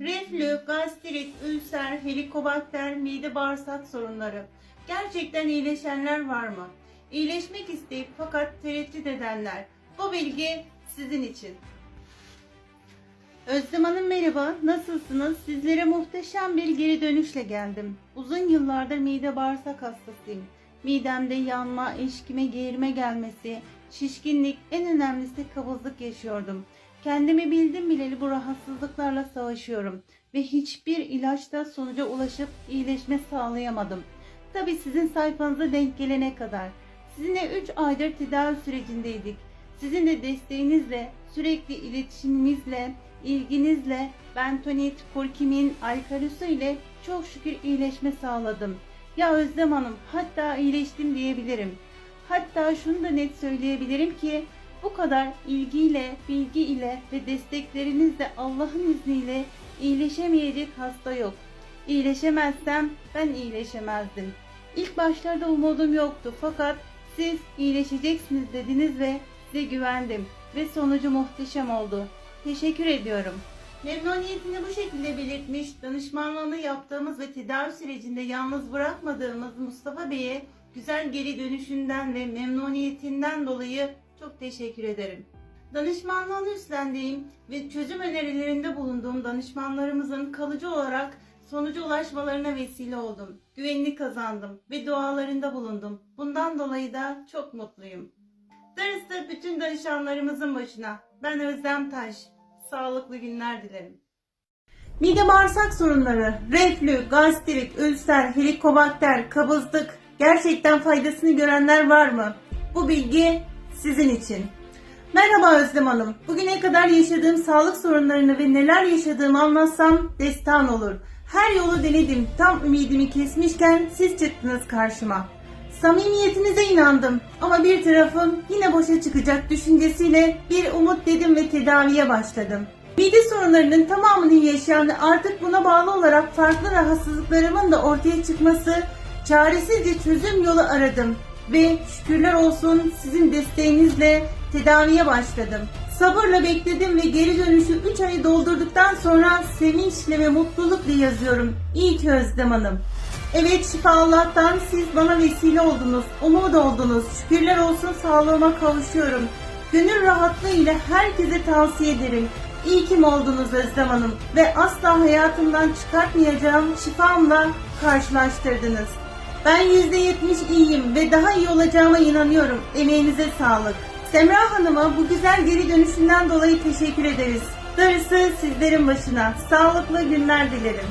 Reflü, gastrit, ülser, helikobakter, mide bağırsak sorunları. Gerçekten iyileşenler var mı? İyileşmek isteyip fakat tereddüt edenler. Bu bilgi sizin için. Özlem Hanım merhaba, nasılsınız? Sizlere muhteşem bir geri dönüşle geldim. Uzun yıllardır mide bağırsak hastasıyım. Midemde yanma, eşkime, geğirme gelmesi, şişkinlik, en önemlisi kabızlık yaşıyordum. Kendimi bildim bileli bu rahatsızlıklarla savaşıyorum ve hiçbir ilaçta sonuca ulaşıp iyileşme sağlayamadım. Tabi sizin sayfanıza denk gelene kadar. Sizinle 3 aydır tedavi sürecindeydik. Sizin de desteğinizle, sürekli iletişimimizle, ilginizle bentonit, kurkumin, alkalosu ile çok şükür iyileşme sağladım. Ya Özlem Hanım hatta iyileştim diyebilirim. Hatta şunu da net söyleyebilirim ki bu kadar ilgiyle, bilgi ile ve desteklerinizle Allah'ın izniyle iyileşemeyecek hasta yok. İyileşemezsem ben iyileşemezdim. İlk başlarda umudum yoktu fakat siz iyileşeceksiniz dediniz ve size güvendim ve sonucu muhteşem oldu. Teşekkür ediyorum. Memnuniyetini bu şekilde belirtmiş, danışmanlığını yaptığımız ve tedavi sürecinde yalnız bırakmadığımız Mustafa Bey'e güzel geri dönüşünden ve memnuniyetinden dolayı çok teşekkür ederim. Danışmanlığını üstlendiğim ve çözüm önerilerinde bulunduğum danışmanlarımızın kalıcı olarak sonuca ulaşmalarına vesile oldum. Güvenini kazandım ve dualarında bulundum. Bundan dolayı da çok mutluyum. Darısı bütün danışanlarımızın başına. Ben Özlem Taş. Sağlıklı günler dilerim. Mide bağırsak sorunları, reflü, gastrit, ülser, helikobakter, kabızlık gerçekten faydasını görenler var mı? Bu bilgi sizin için. Merhaba Özlem Hanım. Bugüne kadar yaşadığım sağlık sorunlarını ve neler yaşadığımı anlatsam destan olur. Her yolu denedim. Tam ümidimi kesmişken siz çıktınız karşıma. Samimiyetinize inandım ama bir tarafım yine boşa çıkacak düşüncesiyle bir umut dedim ve tedaviye başladım. Mide sorunlarının tamamını yaşayan artık buna bağlı olarak farklı rahatsızlıklarımın da ortaya çıkması çaresizce çözüm yolu aradım ve şükürler olsun sizin desteğinizle tedaviye başladım. Sabırla bekledim ve geri dönüşü 3 ayı doldurduktan sonra sevinçle ve mutlulukla yazıyorum. İyi ki Özlem Hanım. Evet şifa Allah'tan siz bana vesile oldunuz, umut oldunuz. Şükürler olsun sağlığıma kavuşuyorum. Gönül rahatlığı ile herkese tavsiye ederim. İyi ki mi oldunuz Özlem Hanım ve asla hayatımdan çıkartmayacağım şifamla karşılaştırdınız. Ben %70 iyiyim ve daha iyi olacağıma inanıyorum. Emeğinize sağlık. Semra Hanım'a bu güzel geri dönüşünden dolayı teşekkür ederiz. Darısı sizlerin başına. Sağlıklı günler dilerim.